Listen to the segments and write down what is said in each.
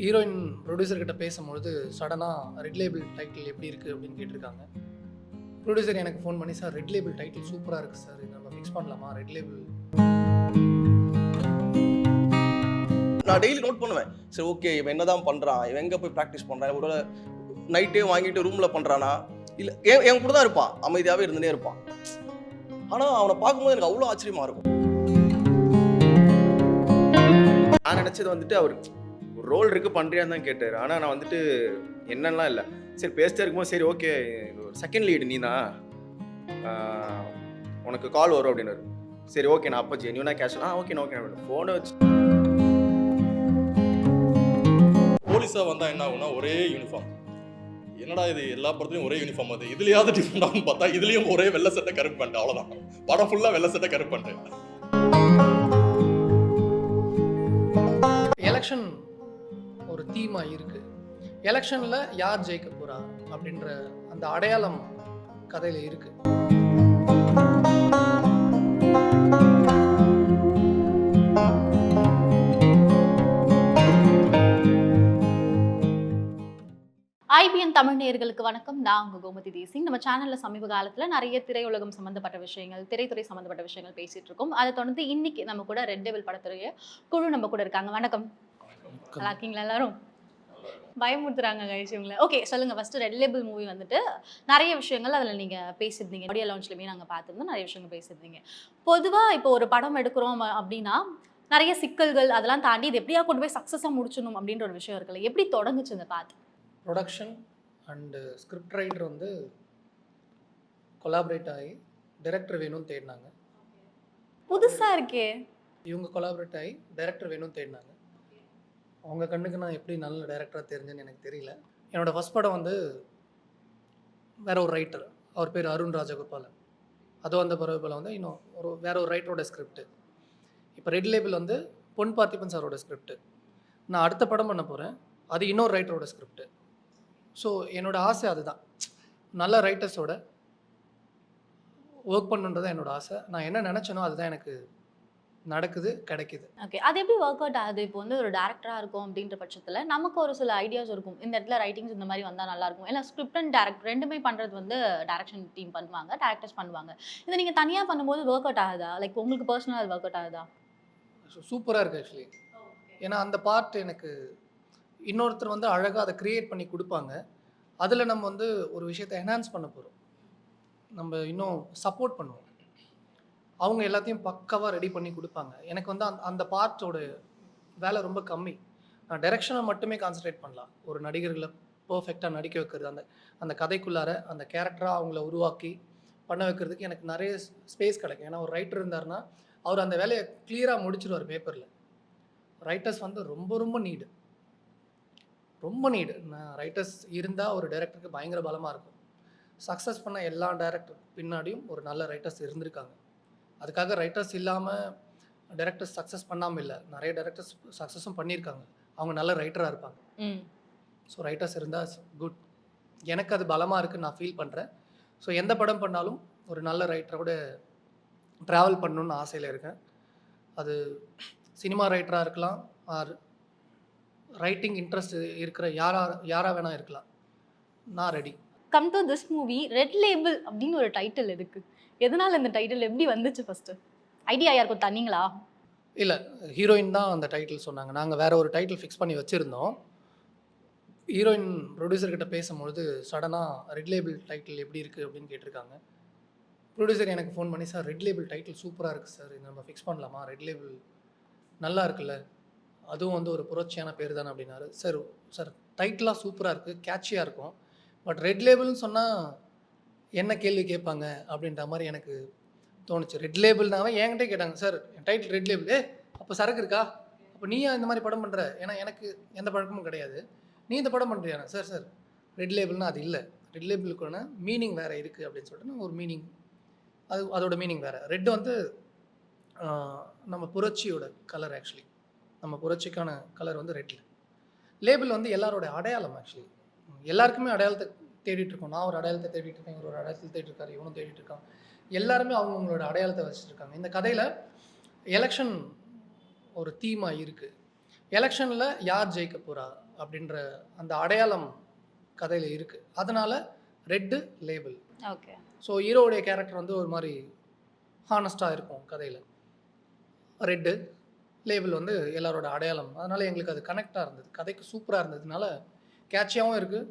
Heroine ப்ரொடியூசர்கிட்ட பேசும்பொழுது சடனாக red label title எப்படி இருக்குது அப்படின்னு கேட்டிருக்காங்க. ப்ரொடியூசர் எனக்கு ஃபோன் பண்ணி சார் ரெட் லேபிள் டைட்டில் சூப்பராக இருக்குது சார். நம்ம ஃபிக்ஸ் பண்ணலாமா? ரெட் லேபிள் நான் டெய்லி நோட் பண்ணுவேன். சரி ஓகே இவன் என்னதான் பண்ணுறான் இவன் எங்கே போய் ப்ராக்டிஸ் பண்ணுறான் ஒரு நைட்டே வாங்கிட்டு ரூமில் பண்ணுறானா இல்லை என் என் கூட தான் இருப்பான். அமைதியாகவே இருந்துட்டே இருப்பான். ஆனால் அவனை பார்க்கும்போது எனக்கு அவ்வளோ ஆச்சரியமாக இருக்கும். நான் நினச்சது வந்துட்டு அவர் ரோல் இருக்கு பண்ணுறியான்னு தான் கேட்டார். ஆனால் நான் வந்துட்டு என்னெல்லாம் இல்லை. சரி பேசிட்டே இருக்கும்போது சரி ஓகே செகண்ட் லீடு நீ தான் உனக்கு கால் வரும் அப்படின்னாரு. சரி ஓகே நான் அப்போ ஜென்யூனாக கேஷ் ஆ ஓகே ஓகே ஃபோனை வச்சு போலீஸாக வந்தால் என்ன ஆகும்னா ஒரே யூனிஃபார்ம் என்னடா இது எல்லா படத்துலையும் ஒரே யூனிஃபார்ம் அது? இதுலயாவது டிஃப்ரெண்ட் பார்த்தா இதுலயும் ஒரே வெள்ளை சட்டை கருப்பு பண்ணிட்டு அவ்வளோதான் படம் ஃபுல்லாக வெள்ளை சட்டை கருப்பு பண்ணிட்டேன் எலெக்ஷன் ஒரு தீமாக இருக்குது எலெக்ஷனில் யார் ஜெயிக்க போகிறா அப்படின்ற அந்த அடையாளம் கதையில் இருக்குது ஐபிஎன் தமிழ் நேயர்களுக்கு வணக்கம். நான் உங்க கோமதி தேசிங் நம்ம சேனல்ல சமீப காலத்துல நிறைய திரையுலகம் சம்மந்தப்பட்ட விஷயங்கள் திரைத்துறை சம்மந்தப்பட்ட விஷயங்கள் பேசிட்டு இருக்கோம். அதை தொடர்ந்து இன்னைக்கு நம்ம கூட ரெட் டெவில் படத்துறைய குழு நம்ம கூட இருக்காங்க. வணக்கம். நல்லா இருக்கீங்களா எல்லாரும் பயமுறுத்துறாங்க கைஸ் இவங்கள. ஓகே சொல்லுங்க. ஃபர்ஸ்ட் ரெட் லேபிள் மூவி வந்துட்டு நிறைய விஷயங்கள் அதில் நீங்க பேசியிருந்தீங்க. ஆடியோ லான்ச்லயுமே நாங்கள் பார்த்துருந்தோம். நிறைய விஷயங்கள் பேசியிருந்தீங்க. பொதுவா இப்போ ஒரு படம் எடுக்கிறோம் அப்படின்னா நிறைய சிக்கல்கள் அதெல்லாம் தாண்டி இது எப்படியா கொண்டு போய் சக்ஸஸாக முடிச்சணும் அப்படின்ற ஒரு விஷயம் இருக்குல்ல. எப்படி தொடங்குச்சு இந்த பாத் ப்ரொடக்ஷன் அண்டு ஸ்கிரிப்ட் ரைட்டர் வந்து கொலாபரேட் ஆகி டைரக்டர் வேணும்னு தேடினாங்க. புதுசா இருக்கே. இவங்க கொலாபரேட் ஆகி டைரக்டர் வேணும்னு தேடினாங்க. அவங்க கண்ணுக்கு நான் எப்படி நல்ல டைரக்டராக தெரிஞ்சேன்னு எனக்கு தெரியல. என்னோடய ஃபஸ்ட் படம் வந்து வேற ஒரு ரைட்டர் அவர் பேர் அருண் ராஜகோபாலன். அதுவும் அந்த போல் வந்து இன்னும் ஒரு வேற ஒரு ரைட்டரோட ஸ்கிரிப்ட் இப்போ ரெட் லேபிள் வந்து பொன் பார்த்திபன் சாரோட ஸ்கிரிப்ட் நான் அடுத்த படம் பண்ண போகிறேன் அது இன்னொரு ரைட்டரோட ஸ்கிரிப்ட் ஸோ என்னோட ஆசை அதுதான். நல்ல ரைட்டர்ஸோட ஒர்க் பண்ணுன்றது என்னோட ஆசை. நான் என்ன நினச்சேனோ அதுதான் எனக்கு நடக்குது கிடைக்குது. ஓகே அது எப்படி ஒர்க் அவுட் ஆகுது? இப்போ வந்து ஒரு டேரக்டராக இருக்கும் அப்படின்ற பட்சத்தில் நமக்கு ஒரு சில ஐடியாஸ் இருக்கும். இந்த இடத்துல ரைட்டிங்ஸ் இந்த மாதிரி வந்தால் நல்லா இருக்கும். ஏன்னா ஸ்கிரிப்ட் அண்ட் டேரக்ட் ரெண்டுமே பண்ணுறது வந்து டேரக்ஷன் டீம் பண்ணுவாங்க டேரக்டர்ஸ் பண்ணுவாங்க. இதை நீங்கள் தனியாக பண்ணும்போது ஒர்க் அவுட் ஆகுதா? லைக் உங்களுக்கு பர்சனல் அது ஒர்க் அவுட் ஆகுதா? சூப்பராக இருக்குது ஆக்சுவலி ஏன்னா அந்த பார்ட் எனக்கு இன்னொருத்தர் வந்து அழகாக அதை க்ரியேட் பண்ணி கொடுப்பாங்க. அதில் நம்ம வந்து ஒரு விஷயத்தை என்ஹான்ஸ் பண்ண போகிறோம் நம்ம இன்னும் சப்போர்ட் பண்ணுவோம். அவங்க எல்லாத்தையும் பக்காவாக ரெடி பண்ணி கொடுப்பாங்க. எனக்கு வந்து அந்த அந்த பார்ட்டோட வேலை ரொம்ப கம்மி. நான் டைரெக்ஷனை மட்டுமே கான்சன்ட்ரேட் பண்ணலாம். ஒரு நடிகர்களை பர்ஃபெக்டாக நடிக்க வைக்கிறது அந்த அந்த கதைக்குள்ளார அந்த கேரக்டராக அவங்கள உருவாக்கி பண்ண வைக்கிறதுக்கு எனக்கு நிறைய ஸ்பேஸ் கிடைக்கும். ஏன்னா ஒரு ரைட்டர் இருந்தார்னா அவர் அந்த வேலையை கிளியராக முடிச்சிருவார் பேப்பரில் ரைட்டர்ஸ் வந்து ரொம்ப ரொம்ப நீடு ரொம்ப நீடு நான் ரைட்டர்ஸ் இருந்தால் ஒரு டைரக்டருக்கு பயங்கர பலமாக இருக்கும். சக்ஸஸ் பண்ண எல்லா டைரக்டர் பின்னாடியும் ஒரு நல்ல ரைட்டர்ஸ் இருந்திருக்காங்க. அதுக்காக ரைட்டர்ஸ் இல்லாமல் டைரக்டர்ஸ் சக்ஸஸ் பண்ணாமல் இல்லை. நிறைய டைரக்டர்ஸ் சக்ஸஸும் பண்ணியிருக்காங்க. அவங்க நல்ல ரைட்டராக இருப்பாங்க. ஸோ ரைட்டர்ஸ் இருந்தால் குட் எனக்கு அது பலமாக இருக்குன்னு நான் ஃபீல் பண்ணுறேன் ஸோ எந்த படம் பண்ணாலும் ஒரு நல்ல ரைட்டரோட ட்ராவல் பண்ணணுன்னு ஆசையில் இருக்கேன். அது சினிமா ரைட்டராக இருக்கலாம் ஆர் ரைட்டிங் இன்ட்ரெஸ்ட் இருக்கிற யாரா யாராக வேணால் இருக்கலாம். நான் ready come to this movie red label அப்படின்னு ஒரு டைட்டில் இருக்கு. எதனால இந்த டைட்டில் எப்படி வந்துச்சு ஃபர்ஸ்ட் ஐடியா யாருக்கும் தனிங்களா இல்லை ஹீரோயின் தான் அந்த டைட்டில் சொன்னாங்க. நாங்கள் வேற ஒரு டைட்டில் ஃபிக்ஸ் பண்ணி வச்சுருந்தோம். ஹீரோயின் ப்ரொடியூசர்கிட்ட பேசும்பொழுது சடனாக ரெட் லேபிள் டைட்டில் எப்படி இருக்குது அப்படின்னு கேட்டிருக்காங்க. ப்ரொடியூசர் எனக்கு ஃபோன் பண்ணி சார் ரெட் லேபிள் டைட்டில் சூப்பராக இருக்குது சார் இது நம்ம ஃபிக்ஸ் பண்ணலாமா? ரெட் லேபிள் நல்லா இருக்குல்ல. அதுவும் வந்து ஒரு புரட்சியான பேர் தானே அப்படின்னாரு. சார் சார் டைட்டிலாக சூப்பராக இருக்குது கேட்சியாக இருக்கும். பட் ரெட் லேபிள்னு சொன்னால் என்ன கேள்வி கேட்பாங்க அப்படின்ற மாதிரி எனக்கு தோணுச்சு. ரெட் லேபிள்னாவே என்கிட்ட கேட்டாங்க சார் டைட்டில் ரெட் லேபிள் அப்போ சரக்கு இருக்கா? அப்போ நீயா இந்த மாதிரி படம் பண்ணுற ஏன்னா எனக்கு எந்த பழக்கமும் கிடையாது. நீ இந்த படம் பண்ணுறியா சார் சார் ரெட் லேபிள்னா அது இல்லை. ரெட் லேபிளுக்கான மீனிங் வேறு இருக்குது அப்படின்னு சொல்லிட்டு ஒரு மீனிங் அது அதோட மீனிங் வேறு. ரெட் வந்து நம்ம புரட்சியோட கலர் ஆக்சுவலி நம்ம புரட்சிக்கான கலர் வந்து ரெட்டில் லேபிள் வந்து எல்லாரோட அடையாளம் ஆக்சுவலி எல்லாருக்குமே அடையாளத்தை தேடிட்டு இருக்கோம் நான் ஒரு அடையாளத்தை தேடிட்டு இருக்கேன் இவர் ஒரு அடையாளத்தை தேடிட்டு இருக்காரு இவனும் தேடிட்டு இருக்கான் எல்லாருமே அவங்கவுங்களோட அடையாளத்தை வச்சுட்டு இருக்காங்க இந்த கதையில் எலெக்ஷன் ஒரு தீமாக இருக்குது எலெக்ஷனில் யார் ஜெயிக்க போகிறா அப்படின்ற அந்த அடையாளம் கதையில் இருக்குது அதனால் ரெட்டு லேபிள் ஓகே ஸோ ஹீரோவுடைய கேரக்டர் வந்து ஒரு மாதிரி ஹானஸ்ட்டாக இருக்கும் கதையில். ரெட்டு லேபிள் வந்து எல்லாரோட அடையாளம். அதனால் எங்களுக்கு அது கனெக்டாக இருந்தது. கதைக்கு சூப்பராக இருந்ததுனால கேட்சியாகவும் இருக்குது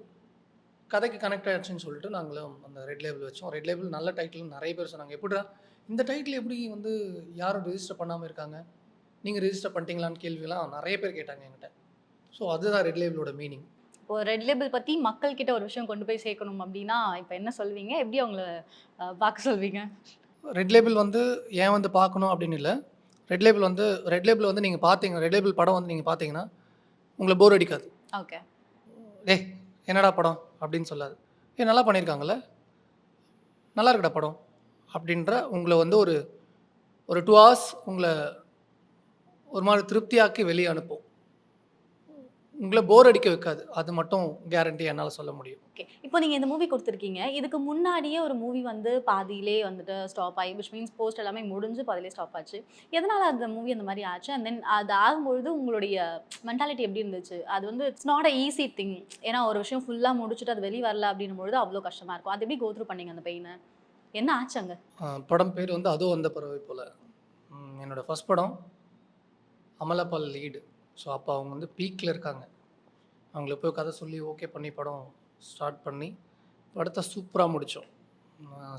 கதைக்கு கனெக்ட் ஆயிடுச்சுன்னு சொல்லிட்டு நாங்களும் அந்த ரெட் லேபிள் வச்சோம். ரெட் லேபிள் நல்ல டைட்டில் நிறைய பேர் சொன்னாங்க. எப்படிடா இந்த டைட்டில் எப்படி வந்து யாரும் ரெஜிஸ்டர் பண்ணாமல் இருக்காங்க? நீங்கள் ரெஜிஸ்டர் பண்ணிட்டீங்களான்னு கேள்விலாம் நிறைய பேர் கேட்டாங்க என்கிட்ட. ஸோ அதுதான் ரெட் லேபிளோட மீனிங் இப்போ ரெட் லேபிள் பத்தி மக்கள் கிட்ட ஒரு விஷயம் கொண்டு போய் சேர்க்கணும் அப்படின்னா இப்போ என்ன சொல்வீங்க? எப்படி அவங்கள பார்க்க சொல்வீங்க? ரெட் லேபிள் வந்து ஏன் வந்து பார்க்கணும் அப்படின்னு இல்லை. ரெட் லேபிள் வந்து ரெட் லேபிள் வந்து நீங்கள் பார்த்தீங்க ரெட் லேபிள் படம் வந்து நீங்கள் பார்த்தீங்கன்னா உங்களை போர் அடிக்காது. ஓகே டேய் என்னடா படம்? அப்படின்னு சொல்லாது. ஏ நல்லா பண்ணியிருக்காங்கல்ல? நல்லா இருக்கடா படம். அப்படின்ற உங்களை வந்து ஒரு ஒரு டூ ஹவர்ஸ் உங்களை ஒரு மாதிரி திருப்தியாக்கி வெளியே அனுப்பும். உங்களை போர் அடிக்க வைக்காது. அது மட்டும் கேரண்டி என்னால் சொல்ல முடியும். ஓகே இப்போ நீங்கள் இந்த மூவி கொடுத்துருக்கீங்க. இதுக்கு முன்னாடியே ஒரு மூவி வந்து பாதியிலே வந்துட்டு ஸ்டாப் ஆகி விச் மீன்ஸ் போஸ்ட் எல்லாமே முடிஞ்சு பாதியிலே ஸ்டாப் ஆச்சு. எதனால் அந்த மூவி அந்த மாதிரி ஆச்சு? அண்ட் தென் அது ஆகும்பொழுது உங்களுடைய மென்டாலிட்டி எப்படி இருந்துச்சு? அது வந்து it's not a easy thing ஏன்னா ஒரு விஷயம் ஃபுல்லாக முடிச்சுட்டு அது வெளியே வரல அப்படின்னும் பொழுது அவ்வளோ கஷ்டமாக இருக்கும். அது எப்படி கோத்ரூ பண்ணீங்க அந்த பெயினை என்ன ஆச்சு அங்கே? படம் பேர் வந்து அதுவும் அந்த பறவை போல். என்னோட ஃபர்ஸ்ட் படம் அமலாபால் லீடு ஸோ அப்போ அவங்க வந்து பீக்கில் இருக்காங்க. அவங்கள போய் கதை சொல்லி ஓகே பண்ணி படம் ஸ்டார்ட் பண்ணி படத்தை சூப்பராக முடித்தோம்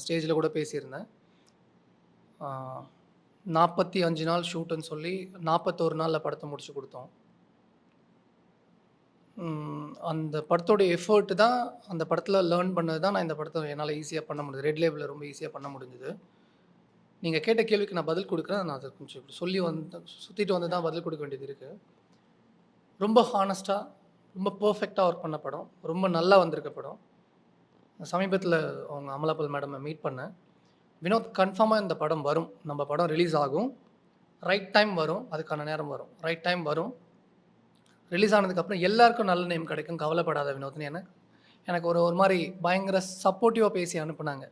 ஸ்டேஜில் கூட பேசியிருந்தேன். நாற்பத்தி அஞ்சு நாள் ஷூட்டுன்னு சொல்லி நாற்பத்தோரு நாளில் படத்தை முடிச்சு கொடுத்தோம். அந்த படத்தோட எஃபர்ட் தான் அந்த படத்தில் லேர்ன் பண்ணது தான் நான் இந்த படத்தை என்னால் ஈஸியாக பண்ண முடியுது ரெட் லேபிளில் ரொம்ப ஈஸியாக பண்ண முடிஞ்சுது. நீங்கள் கேட்ட கேள்விக்கு நான் பதில் கொடுக்குறேன் நான் அதை கொஞ்சம் இப்படி சொல்லி வந்து சுற்றிட்டு வந்து தான் பதில் கொடுக்க வேண்டியது இருக்குது ரொம்ப ஹானஸ்ட்டாக ரொம்ப பர்ஃபெக்டாக ஒர்க் பண்ண படம். ரொம்ப நல்லா வந்திருக்க படம். சமீபத்தில் அவங்க அமலாபல் மேடமை மீட் பண்ணேன். வினோத் கன்ஃபார்மாக இந்த படம் வரும். நம்ம படம் ரிலீஸ் ஆகும். ரைட் டைம் வரும். அதுக்கான நேரம் வரும். ரைட் டைம் வரும். ரிலீஸ் ஆனதுக்கப்புறம் எல்லாருக்கும் நல்ல நேம் கிடைக்கும். கவலைப்படாத வினோத்னு எனக்கு எனக்கு ஒரு ஒரு மாதிரி பயங்கர சப்போர்ட்டிவாக பேசி அனுப்புனாங்க.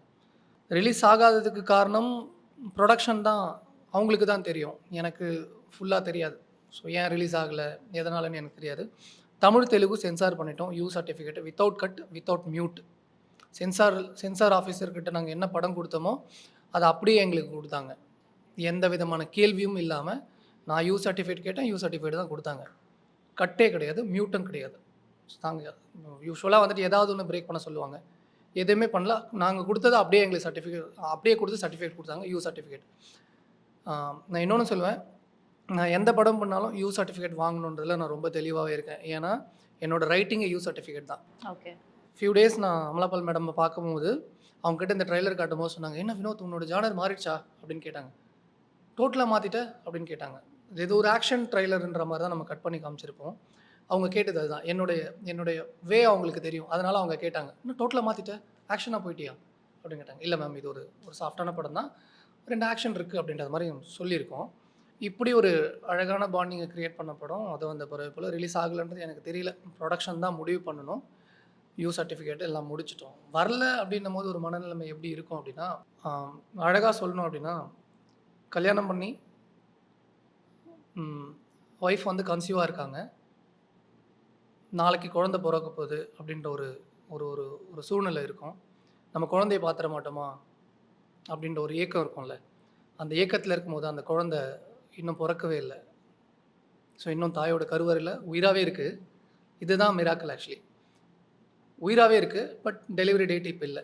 ரிலீஸ் ஆகாததுக்கு காரணம் ப்ரொடக்ஷன் தான். அவங்களுக்கு தான் தெரியும். எனக்கு ஃபுல்லாக தெரியாது. ஸோ ஏன் ரிலீஸ் ஆகலை? எதனாலன்னு எனக்கு தெரியாது. தமிழ் தெலுங்கு சென்சார் பண்ணிட்டோம். U certificate without cut without mute censor censor ஆஃபீஸர்கிட்ட நாங்கள் என்ன படம் கொடுத்தோமோ அதை அப்படியே எங்களுக்கு கொடுத்தாங்க. எந்த விதமான கேள்வியும் இல்லாமல் நான் யூ சர்டிஃபிகேட் கேட்டேன். யூ சர்டிஃபிகேட் தான் கொடுத்தாங்க. கட்டே கிடையாது மியூட்டும் கிடையாது. நாங்கள் யூஸ்வலாக வந்துட்டு ஏதாவது ஒன்று பிரேக் பண்ண சொல்லுவாங்க. எதுவுமே பண்ணல. நாங்கள் கொடுத்தது அப்படியே எங்களுக்கு சர்டிஃபிகேட் அப்படியே கொடுத்து சர்டிஃபிகேட் கொடுத்தாங்க. யூ சர்டிஃபிகேட் நான் இன்னொன்று சொல்லுவேன். நான் எந்த படம் பண்ணாலும் யூ சர்டிஃபிகேட் வாங்கணுன்றதுல நான் ரொம்ப தெளிவாகவே இருக்கேன். ஏன்னா என்னோட ரைட்டிங்கே யூ சர்டிஃபிகேட் தான். ஓகே ஃபியூ டேஸ் நான் அமலாபால் மேடம் பார்க்கும்போது அவங்க கிட்ட இந்த ட்ரைலர் காட்டும் போது சொன்னாங்க என்ன வினோத் உன்னோட ஜானர் மாறிடுச்சா? அப்படின்னு கேட்டாங்க. டோட்டலாக மாற்றிட்ட அப்படின்னு கேட்டாங்க. இது ஒரு ஆக்ஷன் ட்ரைலர்ன்ற மாதிரி தான் நம்ம கட் பண்ணி காமிச்சிருப்போம். அவங்க கேட்டது அதுதான். என்னுடைய என்னுடைய வே அவங்களுக்கு தெரியும். அதனால் அவங்க கேட்டாங்க இன்னும் டோட்டலாக மாற்றிட்ட ஆக்ஷனாக போயிட்டியா? அப்படின்னு கேட்டாங்க. இல்லை மேம் இது ஒரு ஒரு சாஃப்டான படம் தான். ரெண்டு ஆக்ஷன் இருக்குது அப்படின்றது மாதிரி சொல்லியிருக்கோம். இப்படி ஒரு அழகான பாண்டிங்கை க்ரியேட் பண்ண படம் அது வந்த பிறகு போல் ரிலீஸ் ஆகலைன்றது எனக்கு தெரியல. ப்ரொடக்ஷன் தான் முடிவு பண்ணணும். யூ சர்டிஃபிகேட் எல்லாம் முடிச்சிட்டோம். வரல அப்படின்னும் போது ஒரு மனநிலைமை எப்படி இருக்கும் அப்படின்னா அழகாக சொல்லணும் அப்படின்னா கல்யாணம் பண்ணி ஒய்ஃப் வந்து கன்சீவாக இருக்காங்க. நாளைக்கு குழந்தை பிறக்க போகுது அப்படின்ற ஒரு ஒரு ஒரு ஒரு சூழ்நிலை இருக்கும். நம்ம குழந்தைய பார்த்துட மாட்டோமா அப்படின்ற ஒரு ஏக்கம் இருக்கும்ல. அந்த ஏக்கத்தில் இருக்கும்போது அந்த குழந்தை இன்னும் பிறக்கவே இல்லை. ஸோ இன்னும் தாயோட கருவறையில் உயிராகவே இருக்குது இதுதான் மிராக்கல் ஆக்சுவலி உயிராகவே இருக்குது பட் டெலிவரி டேட் இப்போ இல்லை.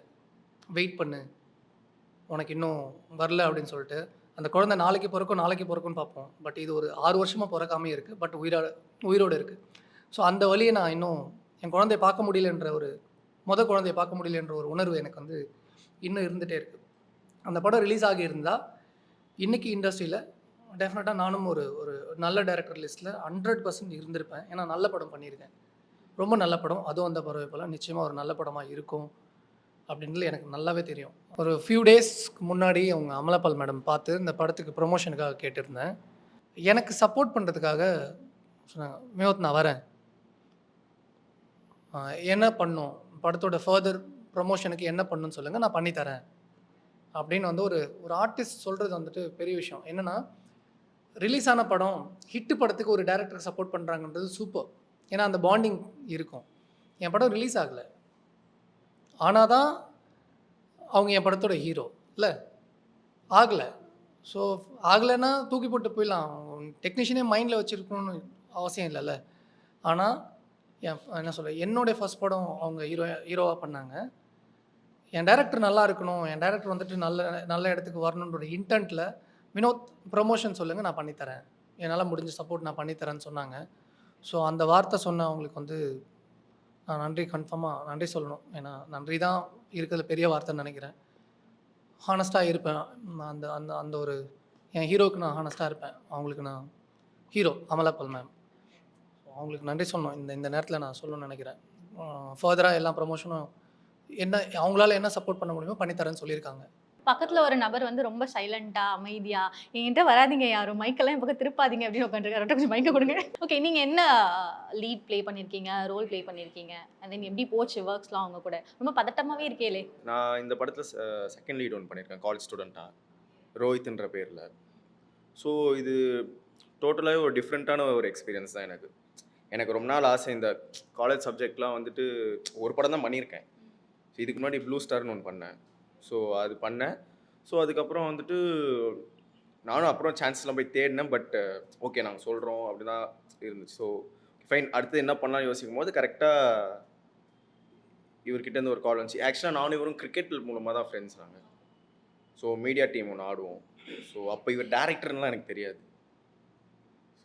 வெயிட் பண்ணு. உனக்கு இன்னும் வரல அப்படின்னு சொல்லிட்டு அந்த குழந்தை நாளைக்கு பிறக்கும் நாளைக்கு பிறக்கும்னு பார்ப்போம். பட் இது ஒரு ஆறு வருஷமாக பிறக்காமே இருக்குது பட் உயிரோட உயிரோடு இருக்குது ஸோ அந்த வழியை நான் இன்னும் என் குழந்தைய பார்க்க முடியலன்ற ஒரு முத குழந்தைய பார்க்க முடியலன்ற ஒரு உணர்வு எனக்கு வந்து இன்னும் இருந்துகிட்டே இருக்குது அந்த படம் ரிலீஸ் ஆகியிருந்தால் இன்றைக்கி இண்டஸ்ட்ரியில் டெஃபினட்டாக நானும் ஒரு ஒரு நல்ல டேரக்டர் லிஸ்ட்டில் ஹண்ட்ரட் பர்சன்ட் இருந்திருப்பேன். ஏன்னா நல்ல படம் பண்ணியிருக்கேன். ரொம்ப நல்ல படம். அதுவும் அந்த பறவை போல் நிச்சயமாக ஒரு நல்ல படமாக இருக்கும் அப்படின்றது எனக்கு நல்லாவே தெரியும். ஒரு ஃபியூ டேஸ்க்கு முன்னாடி அவங்க அமலாபால் மேடம் பார்த்து இந்த படத்துக்கு ப்ரொமோஷனுக்காக கேட்டிருந்தேன். எனக்கு சப்போர்ட் பண்ணுறதுக்காக சொன்னாங்க வினோத் நான் வரேன். என்ன பண்ணும்? படத்தோட ஃபர்தர் ப்ரொமோஷனுக்கு என்ன பண்ணுன்னு சொல்லுங்கள் நான் பண்ணித்தரேன். அப்படின்னு வந்து ஒரு ஒரு ஆர்டிஸ்ட் சொல்கிறது வந்துட்டு பெரிய விஷயம். என்னென்னா ரிலீஸ் ஆன படம் ஹிட்டு படத்துக்கு ஒரு டேரக்டர் சப்போர்ட் பண்ணுறாங்கன்றது சூப்பர் ஏன்னா அந்த பாண்டிங் இருக்கும். என் படம் ரிலீஸ் ஆகலை. ஆனால் தான் அவங்க என் படத்தோட ஹீரோ இல்லை? ஆகலை. ஸோ ஆகலைன்னா தூக்கி போட்டு போயிடலாம். டெக்னீஷியனே மைண்டில் வச்சுருக்கணும்னு அவசியம் இல்லைல்ல. ஆனால் என் என்ன சொல்ல என்னுடைய ஃபர்ஸ்ட் படம் அவங்க ஹீரோ ஹீரோவாக பண்ணாங்க. என் டேரக்டர் நல்லா இருக்கணும். என் டேரக்டர் வந்துட்டு நல்ல நல்ல இடத்துக்கு வரணுன்ற இன்டென்ட்டில் வினோத் ப்ரொமோஷன் சொல்லுங்கள் நான் பண்ணித்தரேன். என்னால் முடிஞ்ச சப்போர்ட் நான் பண்ணித்தரேன்னு சொன்னாங்க. ஸோ அந்த வார்த்தை சொன்ன அவங்களுக்கு வந்து நான் நன்றி கன்ஃபார்மாக நன்றி சொல்லணும். ஏன்னா நன்றி தான் இருக்கிறதுல பெரிய வார்த்தைன்னு நினைக்கிறேன். ஹானஸ்ட்டாக இருப்பேன். அந்த அந்த அந்த ஒரு என் ஹீரோவுக்கு நான் ஹானஸ்ட்டாக இருப்பேன். அவங்களுக்கு நான் ஹீரோ அமலா மேம் அவங்களுக்கு நன்றி சொல்லணும். இந்த இந்த நேரத்தில் நான் சொல்லணும்னு நினைக்கிறேன். ஃபர்தராக எல்லா ப்ரொமோஷனும் என்ன அவங்களால என்ன சப்போர்ட் பண்ண முடியுமோ பண்ணித்தரேன்னு சொல்லியிருக்காங்க. பக்கத்தில் ஒரு நபர் வந்து ரொம்ப சைலண்டாக அமைதியாக என்கிட்ட வராதீங்க யாரும் மைக்கெல்லாம் என் பக்கம் திருப்பாதீங்க அப்படின்னு உட்காந்துருக்காரு கொஞ்சம் மைக்கை கொடுங்க. ஓகே நீங்கள் என்ன லீட் ப்ளே பண்ணியிருக்கீங்க ரோல் ப்ளே பண்ணியிருக்கீங்க அண்ட் தென் எப்படி போச்சு ஒர்க்ஸ்லாம் அவங்க கூட? ரொம்ப பதட்டமாகவே இருக்கேலே நான் இந்த படத்தில் செகண்ட் லீட் ஒன் பண்ணியிருக்கேன் காலேஜ் ஸ்டூடெண்ட்டாக ரோஹித்ன்ற பேரில். ஸோ இது டோட்டலாகவே ஒரு டிஃப்ரெண்ட்டான ஒரு எக்ஸ்பீரியன்ஸ் தான் எனக்கு. எனக்கு ரொம்ப நாள் ஆசை இந்த காலேஜ் சப்ஜெக்ட்லாம் வந்துட்டு ஒரு படம் தான் பண்ணியிருக்கேன் இதுக்கு முன்னாடி ப்ளூ ஸ்டார்னு ஒன்று பண்ணேன். ஸோ அது பண்ணேன். ஸோ அதுக்கப்புறம் வந்துட்டு நானும் அப்புறம் சான்ஸ்லாம் போய் தேடினேன் பட் ஓகே uh, நாங்கள் சொல்கிறோம் அப்படி தான் இருந்துச்சு. ஸோ ஃபைன் அடுத்து என்ன பண்ணலாம் யோசிக்கும் போது கரெக்டாக இவர்கிட்ட இருந்து ஒரு கால் வந்துச்சு. ஆக்சுவலாக நானும் இவரும் கிரிக்கெட் மூலமாக தான் ஃப்ரெண்ட்ஸ் நாங்கள் ஸோ மீடியா டீம் ஒன்று ஆடுவோம். ஸோ அப்போ இவர் டேரக்டர்லாம் எனக்கு தெரியாது.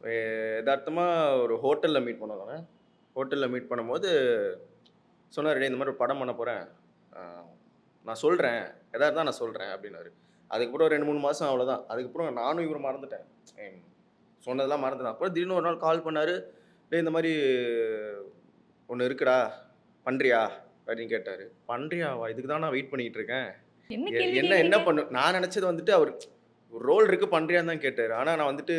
ஸோ எதார்த்தமாக ஒரு ஹோட்டலில் மீட் பண்ணோம் ஹோட்டலில் மீட் பண்ணும்போது சொன்னார் "டேய், இந்த மாதிரி ஒரு படம் பண்ண போகிறேன் நான் சொல்கிறேன் எதாக இருந்தால் நான் சொல்கிறேன் அப்படின்னாரு. அதுக்கப்புறம் ரெண்டு மூணு மாதம் அவ்வளோதான் அதுக்கப்புறம் நானும் இவர் மறந்துட்டேன். சொன்னதெல்லாம் மறந்துட்டேன். அப்புறம் திடீர்னு ஒரு நாள் கால் பண்ணார். டேய் இந்த மாதிரி ஒன்று இருக்குடா. பண்ணுறியா அப்படின்னு கேட்டார். பண்ணுறியாவா இதுக்கு தான் நான் வெயிட் பண்ணிக்கிட்டு இருக்கேன். என்ன என்ன? பண்ணு? நான் நினச்சது வந்துட்டு அவர் ஒரு ரோல் இருக்கு பண்ணுறியான்னு தான் கேட்டார். ஆனால் நான் வந்துட்டு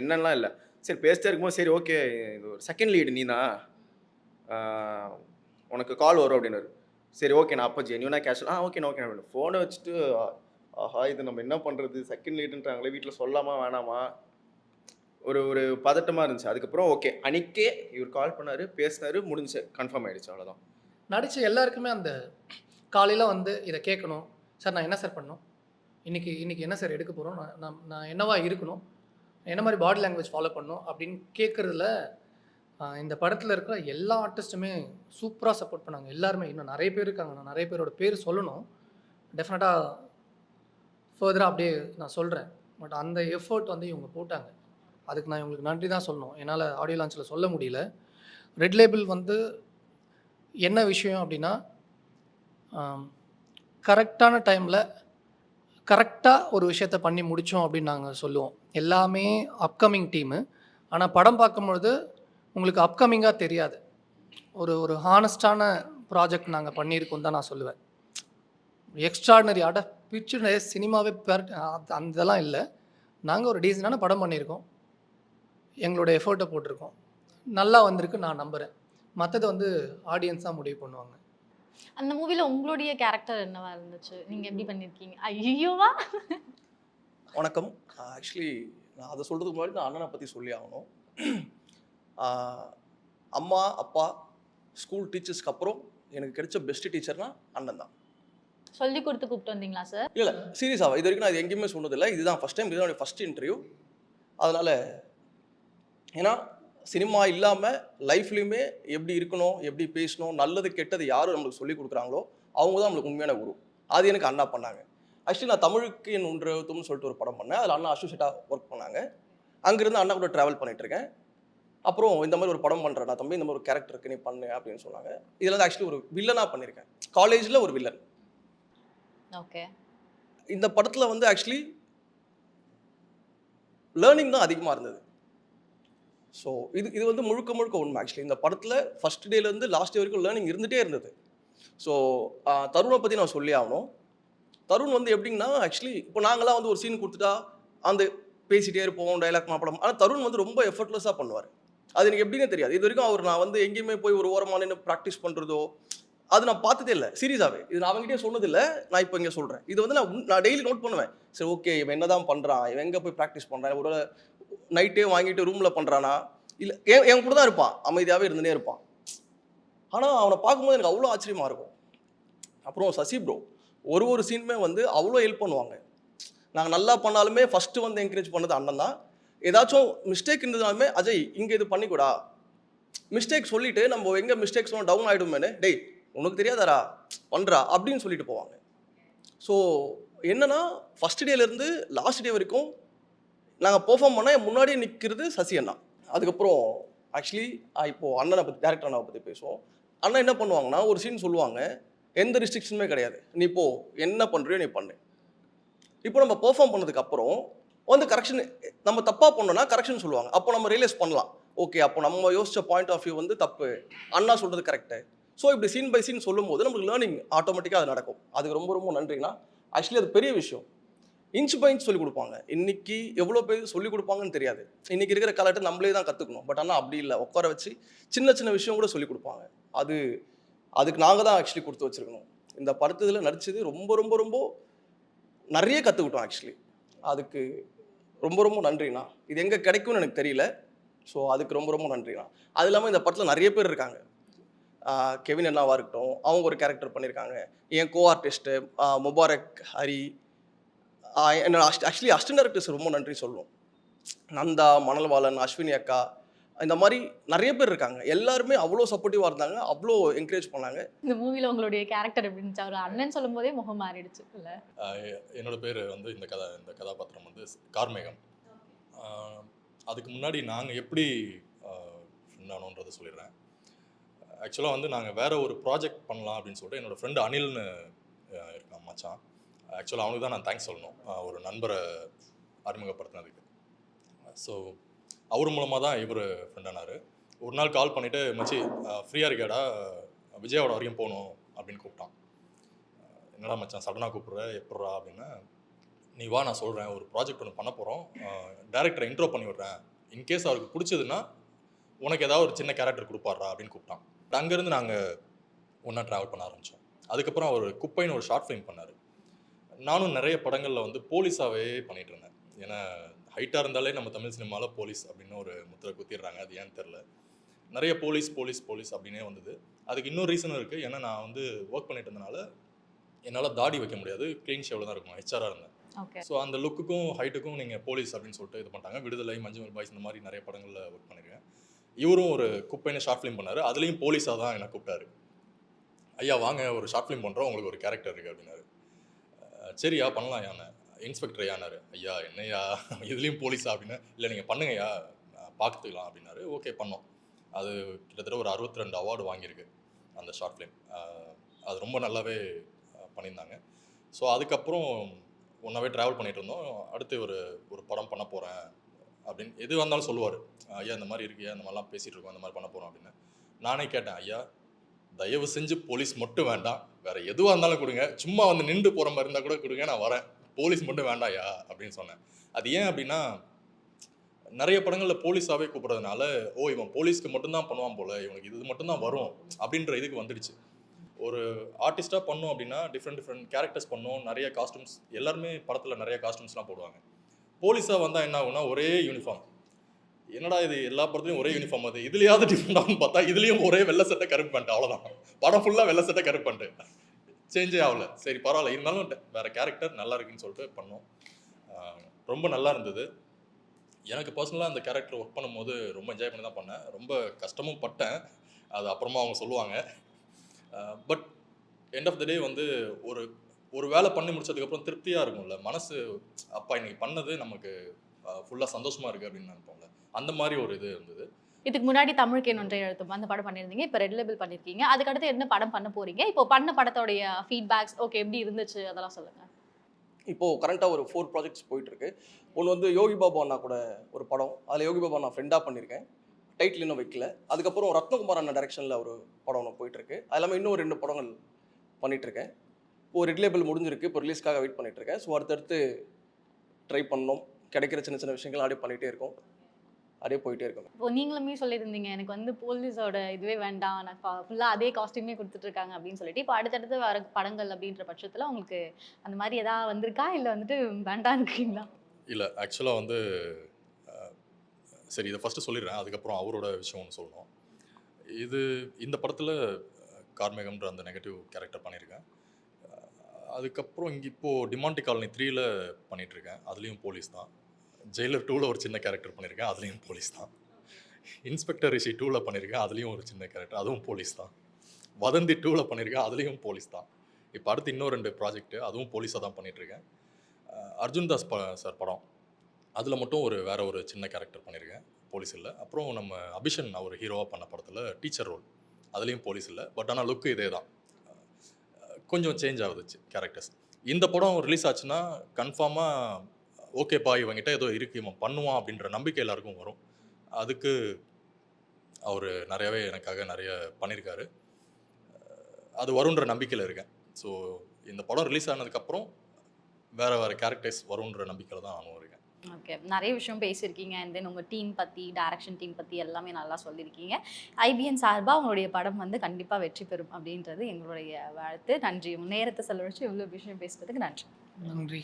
என்னெல்லாம் இல்லை. சரி பேசிட்டே இருக்கும்போது சரி ஓகே இது ஒரு செகண்ட் லீடு நீ தான். உனக்கு கால் வரும் அப்படின்னாரு. சரி ஓகே நான் அப்போ ஜென்யூனாக கேஷ் ஆ ஓகே ஓகே நான் ஃபோனை வச்சுட்டு ஆஹா இது நம்ம என்ன பண்ணுறது செகண்ட் லீடுன்றாங்களே வீட்டில் சொல்லாமா வேணாமா? ஒரு ஒரு பதட்டமாக இருந்துச்சு. அதுக்கப்புறம் ஓகே அன்னைக்கே இவர் கால் பண்ணார் பேசினாரு முடிஞ்சு. கன்ஃபார்ம் ஆகிடுச்சு அவ்வளோதான் நடித்த எல்லாருக்குமே அந்த காலையில் வந்து இதை கேட்கணும். சார் நான் என்ன சார் பண்ணணும்? இன்றைக்கி இன்றைக்கி என்ன சார் எடுக்க போகிறோம் நான் நான் நான் என்னவா இருக்கணும்? என்ன மாதிரி பாடி லாங்குவேஜ் ஃபாலோ பண்ணணும்? அப்படின்னு கேட்குறதுல இந்த படத்தில் இருக்கிற எல்லா ஆர்டிஸ்ட்டுமே சூப்பராக சப்போர்ட் பண்ணாங்க. எல்லாருமே இன்னும் நிறைய பேர் இருக்காங்க. நான் நிறைய பேரோட பேர் சொல்லணும். டெஃபினட்டாக ஃபர்தராக அப்படியே நான் சொல்கிறேன் பட் அந்த எஃபர்ட் வந்து இவங்க போட்டாங்க. அதுக்கு நான் இவங்களுக்கு நன்றி தான் சொல்லணும். என்னால் ஆடியோ லான்ச்சில் சொல்ல முடியல. ரெட் லேபிள் வந்து என்ன விஷயம் அப்படின்னா கரெக்டான டைமில் கரெக்டாக ஒரு விஷயத்த பண்ணி முடித்தோம் அப்படின்னு நாங்கள் சொல்லுவோம். எல்லாமே அப்கமிங் டீமு ஆனால் படம் பார்க்கும்பொழுது உங்களுக்கு அப்கமிங்காக தெரியாது. ஒரு ஒரு ஹானஸ்டான ப்ராஜெக்ட் நாங்கள் பண்ணியிருக்கோம் தான் நான் சொல்லுவேன். எக்ஸ்ட்ராடினரி அட பிக்சர் சினிமாவே பெர் அந்த இதெல்லாம் இல்லை. நாங்கள் ஒரு டீசெண்டான படம் பண்ணியிருக்கோம். எங்களோட எஃபர்ட்டை போட்டிருக்கோம். நல்லா வந்திருக்கு நான் நம்புகிறேன் மற்றது வந்து ஆடியன்ஸ் தான் முடிவு பண்ணுவாங்க. அந்த மூவில உங்களுடைய கேரக்டர் என்னவா இருந்துச்சு? நீங்க எப்படி பண்ணிருக்கீங்க? ஐயோவா வணக்கம். ஆக்சுவலி நான் அதை சொல்கிறதுக்கு முன்னாடி நான் அண்ணனை பற்றி சொல்லி ஆகணும். அம்மா அப்பா ஸ்கூல் டீச்சர்ஸ்க்கு அப்புறம் எனக்கு கிடைச்ச பெஸ்ட் டீச்சர்னா அண்ணன் தான். சொல்லி கொடுத்து கூப்பிட்டு வந்தீங்களா சார் இல்லை சீரியஸாக இது வரைக்கும் நான் எங்கேயுமே சொன்னதில்லை. இதுதான் ஃபஸ்ட் டைம் இதுதான் ஃபஸ்ட் இன்டர்வியூ அதனால் ஏன்னா சினிமா இல்லாமல் லைஃப்லையுமே எப்படி இருக்கணும் எப்படி பேசணும் நல்லது கெட்டது யார் நம்மளுக்கு சொல்லி கொடுக்குறாங்களோ அவங்க தான் நம்மளுக்கு உண்மையான குரு. அது எனக்கு அண்ணா பண்ணாங்க. ஆக்சுவலி நான் தமிழுக்கு என் ஒன்று சொல்லிட்டு ஒரு படம் பண்ணேன். அதில் அண்ணா அசோசியேட்டாக ஒர்க் பண்ணாங்க. அங்கேருந்து அண்ணா கூட ட்ராவல் பண்ணிட்டு இருக்கேன். அப்புறம் இந்த மாதிரி ஒரு படம் பண்ணுறேன் தம்பி இந்த மாதிரி ஒரு கேரக்டர் இருக்கு நீ பண்ணு அப்படின்னு சொன்னாங்க. இதில் வந்து ஆக்சுவலி ஒரு வில்லனாக பண்ணியிருக்கேன் காலேஜில் ஒரு வில்லன் ஓகே இந்த படத்தில் வந்து ஆக்சுவலி லேர்னிங் தான் அதிகமாக இருந்தது. ஸோ இது இது வந்து முழுக்க முழுக்க உண்மை. ஆக்சுவலி இந்த படத்தில் ஃபஸ்ட் டேலேருந்து லாஸ்ட் டே வரைக்கும் லேர்னிங் இருந்துகிட்டே இருந்தது. ஸோ தருணை பற்றி நான் சொல்லி ஆகணும். தருண் வந்து எப்படின்னா ஆக்சுவலி இப்போ நாங்களாம் வந்து ஒரு சீன் கொடுத்துட்டா அந்த பேசிகிட்டே இருப்போம் டைலாக் மாப்படம் ஆனால் தருண் வந்து ரொம்ப எஃபர்ட்லெஸ்ஸாக பண்ணுவார். அது எனக்கு எப்படின்னே தெரியாது. இது வரைக்கும் அவர் நான் வந்து எங்கேயுமே போய் ஒரு ஓரமாக நின்று ப்ராக்டிஸ் பண்ணுறதோ அது நான் பார்த்ததே இல்லை. சீரியஸாகவே இது நான் அவங்ககிட்டே சொன்னதில்லை. நான் இப்போ இங்கே சொல்கிறேன் இது வந்து நான் நான் டெய்லி நோட் பண்ணுவேன். சரி ஓகே இவன் என்ன தான் பண்ணுறான் இவன் எங்கே போய் ப்ராக்டிஸ் பண்ணுறான் ஒரு நைட்டே வாங்கிட்டு ரூமில் பண்ணுறானா இல்லை என் என் கூட தான் இருப்பான். அமைதியாகவே இருந்துனே இருப்பான். ஆனால் அவனை பார்க்கும்போது எனக்கு அவ்வளோ ஆச்சரியமாக இருக்கும். அப்புறம் சசி ப்ரோ ஒரு ஒரு சீனுமே வந்து அவ்வளோ ஹெல்ப் பண்ணுவாங்க. நாங்கள் நல்லா பண்ணாலுமே ஃபஸ்ட்டு வந்து என்கரேஜ் பண்ணது அண்ணன் தான். ஏதாச்சும் மிஸ்டேக் இருந்ததுனாலுமே அஜய் இங்கே இது பண்ணிக்கூடா. மிஸ்டேக் சொல்லிட்டு நம்ம எங்கே மிஸ்டேக்ஸ் டவுன் ஆகிடுமேனு டேய் உனக்கு தெரியாதாரா பண்ணுறா அப்படின்னு சொல்லிட்டு போவாங்க. ஸோ என்னன்னா ஃபஸ்ட் டேலேருந்து லாஸ்ட் டே வரைக்கும் நாங்கள் பெர்ஃபார்ம் பண்ணால் என் முன்னாடியே நிற்கிறது சசி அண்ணா. அதுக்கப்புறம் ஆக்சுவலி இப்போது அண்ணனை பற்றி டேரக்டர் அண்ணாவை பற்றி பேசுவோம். அண்ணா என்ன பண்ணுவாங்கன்னா ஒரு சீன் சொல்லுவாங்க எந்த ரெஸ்ட்ரிக்ஷனுமே கிடையாது. நீ போ என்ன பண்ணுறியோ நீ பண்ணு. இப்போ நம்ம பெர்ஃபார்ம் பண்ணதுக்கப்புறம் வந்து கரெக்ஷன் நம்ம தப்பாக பண்ணோம்னா கரெக்ஷன் சொல்லுவாங்க. அப்போ நம்ம ரியலைஸ் பண்ணலாம். ஓகே அப்போ நம்ம யோசிச்ச பாயிண்ட் ஆஃப் வியூ வந்து தப்பு. அண்ணா சொல்கிறது கரெக்டு ஸோ இப்படி சீன் பை சீன் சொல்லும்போது நமக்கு லேர்னிங் ஆட்டோமேட்டிக்காக அது நடக்கும். அதுக்கு ரொம்ப ரொம்ப நன்றிங்கன்னா ஆக்சுவலி அது பெரிய விஷயம். இன்ச் பை இன்ச் சொல்லிக் கொடுப்பாங்க. இன்னைக்கு எவ்வளோ பேர் சொல்லிக் கொடுப்பாங்கன்னு தெரியாது. இன்னைக்கு இருக்கிற காலகட்டம் நம்மளே தான் கற்றுக்கணும் பட் ஆனால் அப்படி இல்லை. உட்கார வச்சு சின்ன சின்ன விஷயம் கூட சொல்லிக் கொடுப்பாங்க. அது அதுக்கு நாங்கள் தான் ஆக்சுவலி கொடுத்து வச்சிருக்கணும். இந்த படத்துல நடித்தது ரொம்ப ரொம்ப ரொம்ப நிறைய கற்றுக்கிட்டோம் ஆக்சுவலி அதுக்கு ரொம்ப ரொம்ப நன்றிண்ணா. இது எங்கே கிடைக்கும்னு எனக்கு தெரியல. ஸோ அதுக்கு ரொம்ப ரொம்ப நன்றிண்ணா. அது இல்லாமல் இந்த படத்தில் நிறைய பேர் இருக்காங்க. கெவின் அண்ணாவாக இருக்கட்டும் அவங்க ஒரு கேரக்டர் பண்ணியிருக்காங்க என் கோ ஆர்டிஸ்ட்டு முபாரக் ஹரி என்னோட அஸ்ட் ஆக்சுவலி அஸ்டன் டேரக்டர்ஸ் ரொம்ப நன்றி சொல்லணும் நந்தா மணல்வாளன் அஸ்வினி அக்கா இந்த மாதிரி நிறைய பேர் இருக்காங்க. எல்லாருமே அவ்வளோ சப்போர்ட்டிவாக இருந்தாங்க. அவ்வளோ என்கரேஜ் பண்ணாங்க. இந்த மூவில உங்களுடைய கேரக்டர் எப்படி இருந்துச்சு? அவர் அண்ணன் சொல்லும் போதே முகம் மாறிடுச்சு இல்ல? என்னோட பேர் வந்து இந்த கதா இந்த கதாபாத்திரம் வந்து கார்மேகம். அதுக்கு முன்னாடி நாங்கள் எப்படி ஃப்ரெண்ட் ஆனோன்றதை சொல்லிடுறேன். ஆக்சுவலாக வந்து நாங்கள் வேற ஒரு ப்ராஜெக்ட் பண்ணலாம் அப்படின்னு சொல்லிட்டு என்னோட ஃப்ரெண்டு அனில்னு இருக்கான் மச்சான். ஆக்சுவலாக அவனுக்கு தான் நான் தேங்க்ஸ் சொல்லணும். ஒரு நண்பரை அறிமுகப்படுத்தினதுக்கு. ஸோ அவர் மூலமாக தான் இவர் ஃப்ரெண்டானார் ஒரு நாள் கால் பண்ணிவிட்டு மச்சி ஃப்ரீயாக இருக்கியாடா? விஜயாவோட வரைக்கும் போகணும் அப்படின்னு கூப்பிட்டான். என்னடா மச்சான் சடனாக கூப்பிட்ற? எப்பட்றா? அப்படின்னா. நீ வா நான் சொல்கிறேன் ஒரு ப்ராஜெக்ட் ஒன்று பண்ண போகிறோம் டேரக்டரை இன்ட்ரோ பண்ணி விட்றேன். இன்கேஸ் அவருக்கு பிடிச்சதுன்னா உனக்கு ஏதாவது ஒரு சின்ன கேரக்டர் கொடுப்பாட்றா அப்படின்னு கூப்பிட்டான். அங்கேருந்து நாங்கள் ஒன்றா ட்ராவல் பண்ண ஆரம்பித்தோம் அதுக்கப்புறம் அவர் குப்பைன்னு ஒரு ஷார்ட் ஃபிலிம் பண்ணார். நானும் நிறைய படங்களில் வந்து போலீஸாகவே பண்ணிகிட்ருந்தேன் இருந்தேன். ஏன்னா ஹைட்டாக இருந்தாலே நம்ம தமிழ் சினிமாவில் போலீஸ் அப்படின்னு ஒரு முத்திரை குத்திடுறாங்க. அது ஏன்னு தெரில நிறைய போலீஸ் போலீஸ் போலீஸ் அப்படின்னே வந்தது. அதுக்கு இன்னொரு ரீசனும் இருக்குது ஏன்னா நான் வந்து ஒர்க் பண்ணிட்டு இருந்தனால என்னால் தாடி வைக்க முடியாது. க்ளீன் ஷேவில் தான் இருக்கும் ஹெச்ஆராக இருந்தேன். ஓகே ஸோ அந்த லுக்குக்கும் ஹைட்டுக்கும் நீங்கள் போலீஸ் அப்படின்னு சொல்லிட்டு இது பண்ணிட்டாங்க. விடுதலை மஞ்சுமல் பாய்ஸ் இந்த மாதிரி நிறைய படங்களில் ஒர்க் பண்ணியிருக்கேன் இவரும் ஒரு குப்பைன்னு ஷார்ட் ஃபிலிம் பண்ணார். அதுலேயும் போலீஸாக தான் என்னை கூப்பிட்டாரு. ஐயா வாங்க. ஒரு ஷார்ட் ஃபிலிம் பண்ணுறோம் உங்களுக்கு ஒரு கேரக்டர் இருக்குது அப்படின்னாரு. சரியா பண்ணலாம் யானை. இன்ஸ்பெக்டர் ஐயானாரு ஐயா என்னையா இதுலேயும் போலீஸா? அப்படின்னு. இல்லை நீங்கள் பண்ணுங்கய்யா. பார்த்துக்கலாம் அப்படின்னாரு. ஓகே பண்ணோம். அது கிட்டத்தட்ட ஒரு அறுபத்தி ரெண்டு அவார்டு வாங்கியிருக்கு அந்த ஷார்ட் ஃபிலிம். அது ரொம்ப நல்லாவே பண்ணியிருந்தாங்க. ஸோ அதுக்கப்புறம் ஒன்றாவே ட்ராவல் பண்ணிகிட்டு இருந்தோம். அடுத்து ஒரு ஒரு படம் பண்ண போகிறேன் அப்படின்னு. எது வந்தாலும் சொல்லுவார். ஐயா இந்த மாதிரி இருக்கியா இந்த மாதிரிலாம் பேசிகிட்டு இருக்கோம். அந்த மாதிரி பண்ண போகிறோம் அப்படின்னு. நானே கேட்டேன். ஐயா தயவு செஞ்சு போலீஸ் மட்டும் வேண்டாம். வேறு எதுவாக இருந்தாலும் கொடுங்க. சும்மா வந்து நின்று போகிற மாதிரி இருந்தால் கூட கொடுங்க. நான் வரேன். போலீஸ் மட்டும் வேண்டாயா? அப்படின்னு சொன்னேன். அது ஏன் அப்படின்னா நிறைய படங்களில் போலீஸாகவே கூப்பிட்றதுனால ஓ இவன் போலீஸ்க்கு மட்டும்தான் பண்ணுவான் போல இவனுக்கு இது மட்டும்தான் வரும் அப்படின்ற இதுக்கு வந்துடுச்சு. ஒரு ஆர்டிஸ்டாக பண்ணோம் அப்படின்னா டிஃப்ரெண்ட் டிஃப்ரெண்ட் கேரக்டர்ஸ் பண்ணோம் நிறைய காஸ்டியூம்ஸ் எல்லாருமே படத்தில் நிறைய காஸ்டியூம்ஸ்லாம் போடுவாங்க. போலீஸாக வந்தால் என்ன ஆகும்னா ஒரே யூனிஃபார்ம் என்னடா இது எல்லா படத்துலையும் ஒரே யூனிஃபார்ம் அது? இதுலையாவது டிஃப்ரெண்ட் ஆகும் பார்த்தா இதுலேயும் ஒரே வெள்ளை சட்டை கருப்பு பண்ணிட்டு அவ்வளோதான் படம் ஃபுல்லாக வெள்ளை சட்டை கருப்பு பண்ணிட்டு சேஞ்சே ஆகல. சரி பரவாயில்ல. இருந்தாலும் வேற கேரக்டர் நல்லா இருக்குன்னு சொல்லிட்டு பண்ணோம். ரொம்ப நல்லா இருந்தது. எனக்கு பர்சனலாக அந்த கேரக்டர் ஒர்க் பண்ணும்போது ரொம்ப என்ஜாய் பண்ணி தான் பண்ணேன். ரொம்ப கஷ்டமும் பட்டேன். அது அப்புறமா அவங்க சொல்லுவாங்க. But end of the day வந்து ஒரு ஒரு வேலை பண்ணி முடிச்சதுக்கப்புறம் திருப்தியாக இருக்கும்ல. மனசு அப்பா இன்னைக்கு பண்ணது நமக்கு ஃபுல்லாக சந்தோஷமாக இருக்குது அப்படின்னு நினைப்போம்ல. அந்த மாதிரி ஒரு இது இருந்தது. இதுக்கு முன்னாடி தமிழுக்கு ஒன்றை எழுத்தும் அந்த படம் பண்ணியிருந்தீங்க இப்போ ரெட் லேபிள் பண்ணியிருக்கீங்க. அதுக்கடுத்து என்ன படம் பண்ண போறீங்க? இப்போ பண்ண படத்தோடைய ஃபீட்பேக்ஸ் ஓகே எப்படி இருந்துச்சு? அதெல்லாம் சொல்லுங்க. இப்போது கரண்ட்டாக ஒரு ஃபோர் ப்ராஜெக்ட்ஸ் போயிட்டுருக்கு. ஒன்று வந்து யோகி பாபு அண்ணா கூட ஒரு படம். அதில் யோகி பாபு அண்ணா ஃப்ரெண்டாக பண்ணியிருக்கேன். டைட்டில் இன்னும் வைக்கல. அதுக்கப்புறம் ரத்னகுமார் அண்ணா டைரக்ஷனில் ஒரு படம் ஒன்று போயிட்டுருக்கு. அது இல்லாமல் இன்னும் ரெண்டு படங்கள் பண்ணிகிட்ருக்கேன் இப்போ ரெட் லேபிள் முடிஞ்சிருக்கு. இப்போ ரிலீஸ்க்காக வெயிட் பண்ணிகிட்ருக்கேன் ஸோ அடுத்தடுத்து ட்ரை பண்ணோம். கிடைக்கிற சின்ன சின்ன விஷயங்கள் அப்படியே பண்ணிகிட்டே இருக்கோம். அப்படியே போயிட்டே இருக்கும் இப்போ நீங்களுமே சொல்லியிருந்தீங்க எனக்கு வந்து போலீஸோட இதுவே வேண்டாம் நான் ஃபுல்லாக அதே காஸ்டியூமே கொடுத்துட்ருக்காங்க அப்படின்னு சொல்லிட்டு இப்போ அடுத்தடுத்து வர படங்கள் அப்படின்ற பட்சத்தில் உங்களுக்கு அந்த மாதிரி எதாவது வந்திருக்கா? இல்லை வந்துட்டு வேண்டாம் இருக்கீங்களா? இல்லை ஆக்சுவலாக வந்து சரி இதை ஃபஸ்ட்டு சொல்லிடுறேன். அதுக்கப்புறம் அவரோட விஷயம் ஒன்று சொல்லணும். இது இந்த படத்தில் கார்மேகம்ன்ற அந்த நெகட்டிவ் கேரக்டர் பண்ணியிருக்கேன். அதுக்கப்புறம் இங்கே இப்போது டிமாண்டி காலனி த்ரீல பண்ணிகிட்ருக்கேன் அதுலேயும் போலீஸ் தான். ஜெயிலர் டூவில் ஒரு சின்ன கேரக்டர் பண்ணியிருக்கேன் அதுலேயும் போலீஸ் தான். இன்ஸ்பெக்டர் ரிஷி டூவில் பண்ணியிருக்கேன் அதுலேயும் ஒரு சின்ன கேரக்டர் அதுவும் போலீஸ் தான். வதந்தி டூவில் பண்ணியிருக்கேன் அதுலேயும் போலீஸ் தான். இப்போ அடுத்து இன்னும் ரெண்டு ப்ராஜெக்ட்டு அதுவும் போலீஸாக தான் பண்ணிகிட்ருக்கேன் அர்ஜுன் தாஸ் ப சார் படம் அதில் மட்டும் ஒரு வேறு ஒரு சின்ன கேரக்டர் பண்ணியிருக்கேன் போலீஸ் இல்லை. அப்புறம் நம்ம அபிஷன் அவர் ஹீரோவாக பண்ண படத்தில் டீச்சர் ரோல் அதுலேயும் போலீஸ் இல்லை. பட் ஆனால் லுக்கு இதே தான். கொஞ்சம் சேஞ்ச் ஆகுதுச்சு கேரக்டர்ஸ் இந்த படம் ரிலீஸ் ஆச்சுன்னா கன்ஃபார்மாக ஓகேப்பா இவங்கிட்ட ஏதோ இருக்கு இவன் பண்ணுவான் அப்படின்ற நம்பிக்கை எல்லாருக்கும் வரும். அதுக்கு அவர் நிறையவே எனக்காக நிறைய பண்ணியிருக்காரு அது வருன்ற நம்பிக்கையில் இருக்கேன். ஸோ இந்த படம் ரிலீஸ் ஆனதுக்கப்புறம் வேறு வேறு கேரக்டர்ஸ் வருன்ற நம்பிக்கையில் தான் நானும் இருக்கேன். ஓகே நிறைய விஷயம் பேசியிருக்கீங்க. அண்ட் தென் உங்கள் டீம் பற்றி டைரக்ஷன் டீம் பற்றி எல்லாமே நல்லா சொல்லியிருக்கீங்க. ஐபிஎன் சார்பாக உங்களுடைய படம் வந்து கண்டிப்பாக வெற்றி பெறும் அப்படின்றது எங்களுடைய வாழ்த்து. நன்றி. நேரத்தை செலவழிச்சு இவ்வளோ விஷயம் பேசுறதுக்கு நன்றி. நன்றி.